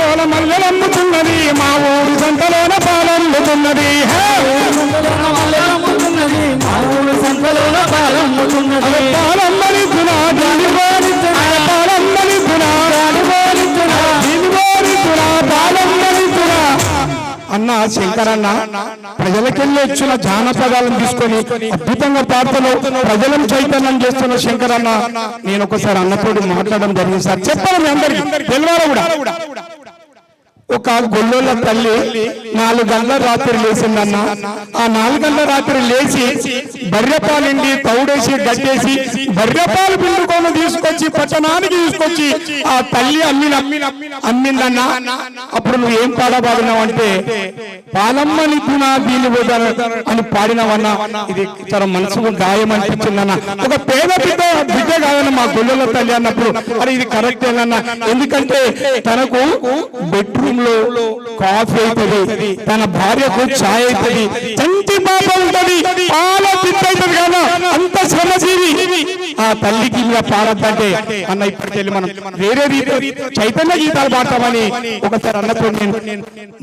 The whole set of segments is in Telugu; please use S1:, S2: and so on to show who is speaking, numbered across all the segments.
S1: సంతలోన మల్లెలమ్ముతున్నది మా ఊరి సంతలోన పాలమ్ముతున్నది
S2: అమ్ముతున్నది.
S1: పాలమ్మని పాలమ్మని అన్న శంకరన్న ప్రజలకెళ్ళి వచ్చిన జానపదాలను తీసుకొని అద్భుతంగా పాటలు ప్రజలను చైతన్యం చేస్తున్న శంకరన్న నేను ఒకసారి అన్నతోటి మాట్లాడడం జరిగింది సార్. చెప్పాలి మీ అందరికి. తెలియాలి కూడా. ఒక గొల్లోళ్ళ తల్లి నాలుగు గంటల రాత్రి లేచిందన్న. ఆ నాలుగు గంటల రాత్రి లేచి బర్రెపాలిండి తౌడేసి గట్టేసి బర్రెపాలు పిండుకొని తీసుకొచ్చి పట్టణానికి తీసుకొచ్చి ఆ తల్లి అమ్మిన అమ్మిందన్న. అప్పుడు నువ్వు ఏం పాడబాడినావు అంటే పాలమ్మ తునా దీని వదన అని పాడినావన్నా. ఇది చాలా మనసుకు గాయం అనిపించిందన్న. ఒక పేద బిడ్డ బిడ్డ కాదన్న మా గొల్లల తల్లి అన్నప్పుడు. అరే ఇది కరెక్టేనన్న. ఎందుకంటే తనకు బెడ్రూమ్ లో కాఫీ అవుతుంది తన భార్యకు ఛాయ్ అవుతుంది చంటి పాప ఉంటుంది పాల పిత్త అవుతుంది కదా అంత శ్రమజీవి. ఆ తల్లికి ఇలా పాడద్దంటే అన్న ఇప్పటికెళ్ళి మనం వేరే రీతి చైతన్య గీతాలు పాడతామని ఒకసారి అన్నతో నేను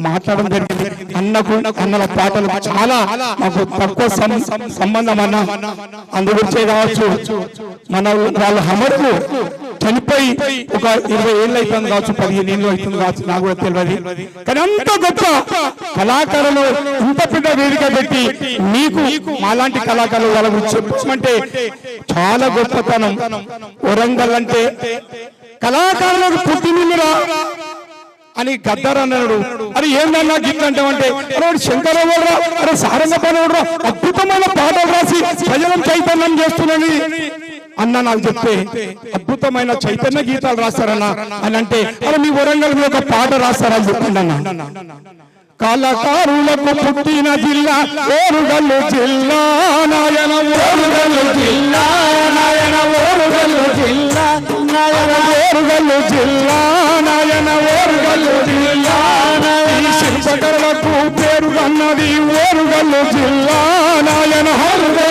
S1: మాట్లాడడం జరిగింది. అన్నకు అన్నల పాటలు చాలా మాకు తక్కువ సంబంధం అన్న. అందు గురించే కావచ్చు మన వాళ్ళు హమరుకు చనిపోయి ఒక ఇరవై ఏళ్ళు అవుతుంది కావచ్చు పదిహేను ఏళ్ళు అవుతుంది కావచ్చు నాకు కూడా తెలియదు కానీ అంత గొప్ప కళాకారులు ఇంత పెద్ద వేదిక పెట్టి మీకు మాలాంటి కళాకారులు వాళ్ళ గురించి చెప్పమంటే చాలా గొప్పతనం. వరంగల్ అంటే కళాకారులకు పుట్టినిమిరా అని గద్దర్ అన్నాడు. అరే ఏందన్నా గిట్ అంటే అరే వాడు శంకరరావు అరే సారంగ పనవుడు అద్భుతమైన పాటలు రాసి ప్రజలను చైతన్యం చేస్తున్నది. అన్న నాకు చెప్తే అద్భుతమైన చైతన్య గీతాలు రాస్తారన్న అని అంటే అరే మీ వరంగల్ మీద ఒక పాట రాస్తారని చెప్పండి అన్న కళకారులకు పుట్టిన జిల్లా ఓరుగల్లు జిల్లా నాయన ఓరుగల్లు జిల్లా నాయన ఓరుగల్లు జిల్లా నాయన ఓరుగల్లు జిల్లా నాయన ఓరుగల్లు జిల్లా ఈ శిల్పకళలకు పేరు అన్నది ఓరుగల్లు జిల్లా నాయన ఓరుగల్లు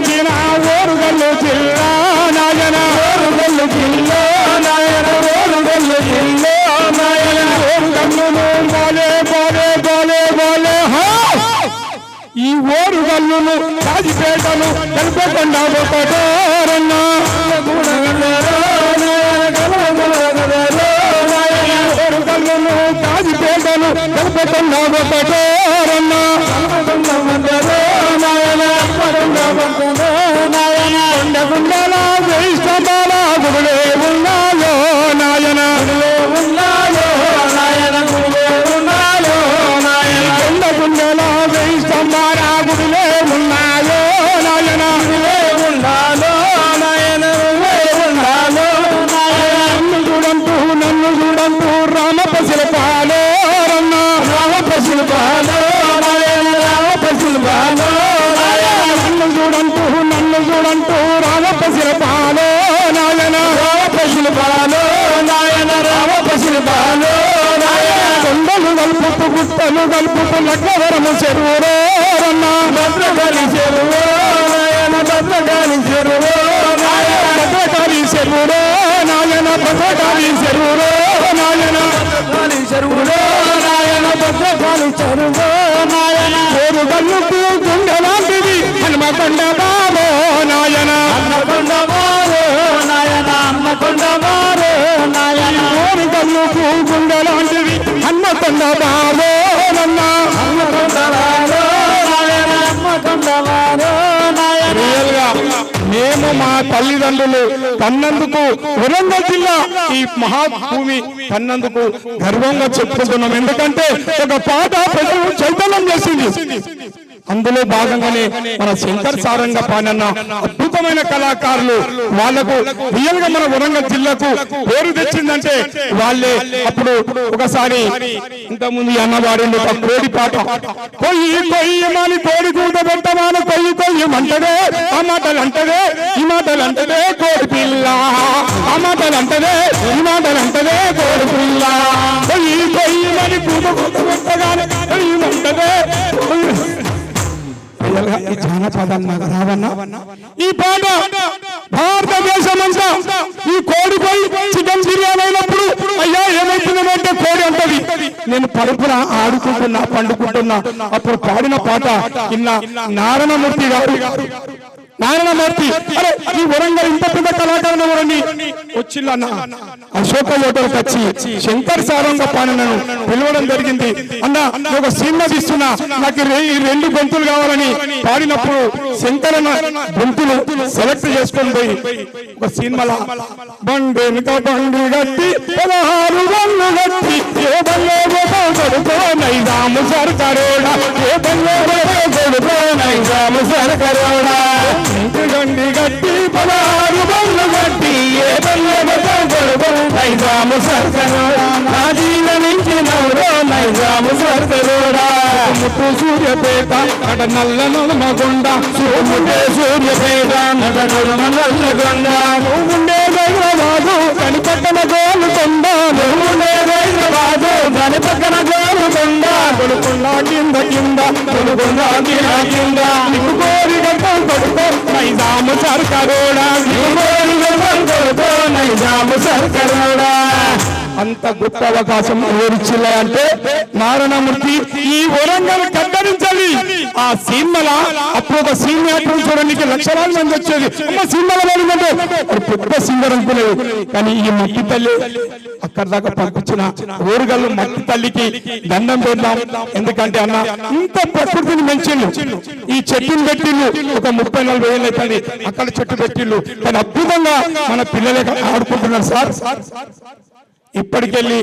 S1: వన్య ఓరుగల్లు జిల్లా నాయన. ఓరుగల్లు జిల్లా నాయన ఓరుగల్లు జిల్లా నాయన. ఓరుగల్లును బాలే బాలే బాలే బాలే ఈ ఓరు గల్లును రాజిపేటను కల్పకొండ ఒకటోరన్న ఓరు గల్లును రాజిపేటను గుట్టలు కలుపుతూ లగ్గవరము చెరువులో రన్న భద్రకాళి చెరువు నాయన భద్రకాళి చెరువు నాయన భద్రకాళి చెరువులో నాయన భద్రకాళి చెరువులో నాయన భద్రకాళి చెరువులో నాయన భద్రకాళి చెరువు నాయన ఓరు గల్లుకు గుండె లాంటిది హనుమకొండ బాబో నాయన హనుమకొండ తల్లిదండ్రులు తన్నందుకు వరంగల్ జిల్లా ఈ మహాభూమి తన్నందుకు గర్వంగా చెప్పుకుంటున్నాం. ఎందుకంటే ఒక పాట ప్రజలు చైతన్యం చేసింది. అందులో భాగంగానే మన శంకర్ సారంగ పానన్న అద్భుతమైన కళాకారులు వాళ్ళకు రియల్గా మన వరంగల్ జిల్లాకు పేరు తెచ్చిందంటే వాళ్ళే. అప్పుడు ఒకసారి ఇంతకుముందు ఈ అన్న వాడిండు ఒక కోడి పాట. కొయ్యి కొయ్యమని కోడి కూట పెట్టమాన కొయ్యి కొయ్యమంటదే ఆ మాటలు అంటదే ఈ మాటలు అంటదే కోడి పిల్ల. ఆ మాటలు అంటదే ఈ మాటలు అంటదే కోడి పిల్ల. ఈ జానపదం రావన్నా? ఈ పాట భారతదేశం అంతా ఈ కోడి పోయి చికెన్ బిర్యానీ అయినప్పుడు అయ్యా ఏమైతుందంటే కోడి అంటది. నేను పలుపున ఆడుకుంటున్నా పండుకుంటున్నా. అప్పుడు పాడిన పాట ఇన్న నారాయణమూర్తి గారు నారాయణమూర్తి. అరే ఈ వరంగల్ ఇంత పెద్ద కళాకారులు ఎవరండి? వచ్చిల్లన్న. అశోక హోటల్కి వచ్చి శంకర్ సారంగ పానను పిలవడం జరిగింది. అన్న ఒక సినిమా తీస్తున్నా. నాకు ఈ ఈ రెండు గొంతులు కావాలని పాడినప్పుడు శంకర్ గొంతులు సెలెక్ట్ చేసుకొని పోయి ఒక సినిమాలో? బండి వెనుక బండి గట్టి పదహారు బండ్లు గట్టి ఏ బండ్లో కొడుకో ఏ బండ్లో కొడుకో నైజాము గండి గట్టి పదహారు బండ్లు గట్టి ఏ బండ్లో కొడుకో నైజాము సర్కరోడా నా నవరో నైజాము సర్కరోడా ముట్టు సూర్యపేట అట నల్ల నలుమగొండ సూముండే సూర్యపేట నట నలుమ నల్లగొండ నువ్వుండే హైదరాబాదు కని పక్కన గోలుకొండ నువ్వుండే హైదరాబాదు కని పక్కన గోలుకొండ కొడుకొండ కింద కింద కొడుకొండ కింద కింద. కోరి గడ్డం కొడుకో నైజాము సర్కరోడా. కోరి కొడుకో నైజాము సర్కరోడా. అంత గొప్ప అవకాశం ఎవరిచ్చిల్లా అంటే నారాయణమూర్తి ఈ వరంగల్ కట్టడించాలి ఆ సీమల అప్పుడు ఒక సీన్ చూడడానికి లక్షలాది మంది వచ్చేది. అమ్మ సినిమాల పడిందంటే ఒక పెద్ద సింగర్ అనుకునేది. కానీ ఈ మట్టి తల్లి అక్కడ దాకా పంపించిన ఊరుగల్లు మట్టి తల్లికి దండం పెడదాం. ఎందుకంటే అన్న ఇంత ప్రకృతిని మంచిళ్ళు ఈ చెట్టును పెట్టిళ్ళు ఒక ముప్పై నలభై ఏళ్ళు అవుతుంది అక్కడ చెట్టు పెట్టిళ్ళు కానీ అద్భుతంగా మన పిల్లలే ఆడుకుంటున్నారు సార్. ఇప్పటికెళ్ళి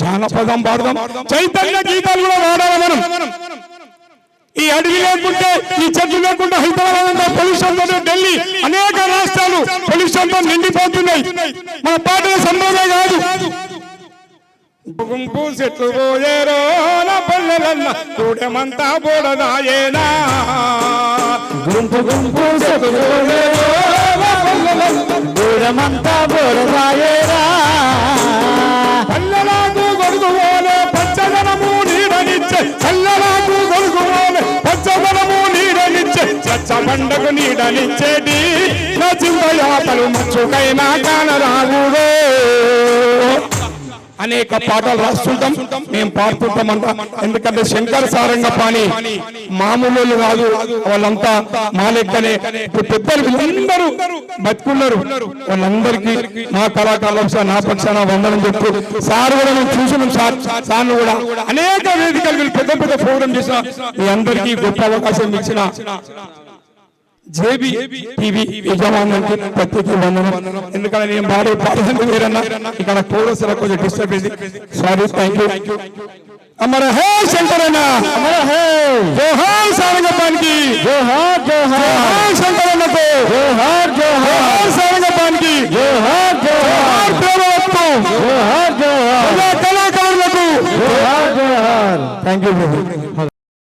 S1: జానపదం పాడదాం. చైతన్య గీతాలు కూడా వాడాలి మనం. ఈ అడవి లేకుంటే ఈ చెట్లు లేకుండా హైదరాబాద్ పొల్యూషన్తో ఢిల్లీ అనేక రాష్ట్రాలు పొల్యూషన్తో నిండిపోతున్నాయి. మన పాటల సంబంధం కాదు. గుంపు చెట్లు పోయేరో నా పల్లెలన్న చూడమంతా బోడదాయేనా?
S2: గుంపు గుంపు సతులేరో దూరమంతా బోరదాయేరా
S1: పల్లెలకు పండకు నీడనిచ్చేటి నా చింతయాపలు మచ్చుకైనా కానరాగుడో అనేక పాటలు రాస్తుంటాం మేము పాడుతుంటామంట. ఎందుకంటే శంకర సారంగ పాని మామూలు కాదు వాళ్ళంతా మా లెక్కనే. ఇప్పుడు పెద్దలు వీళ్ళందరూ బతుకున్నారు. వాళ్ళందరికీ మా కళాకారుల నా పక్షాన వందనం చెప్పు సార్ కూడా మేము చూసినాం సార్ సార్ కూడా. అనేక వేదికలు వీళ్ళు పెద్ద పెద్ద ప్రోగ్రామ్ చేసిన మీ అందరికీ గొప్ప అవకాశం ఇచ్చిన జేబీ టీవీ యజమానులకి ప్రత్యేక వందనం ఎందుకంటే నేను బాడే పాఠశాల వేరన్నా ఇక్కడ కోరసుల కొంచెం డిస్టర్బ్ అయింది సారీ థ్యాంక్ యూ అమర హే శంకరన్న అమర హే జోహార్ సారంగపానికి
S2: జోహార్ జోహార్
S1: జోహార్ శంకరన్నకు
S2: జోహార్ జోహార్
S1: జోహార్ సారంగపానికి
S2: జోహార్ జోహార్
S1: జోహార్ ప్రేమవత్తు
S2: జోహార్ జోహార్
S1: ప్రజా కళాకారులకు
S2: జోహార్ జోహార్
S1: థ్యాంక్ యూ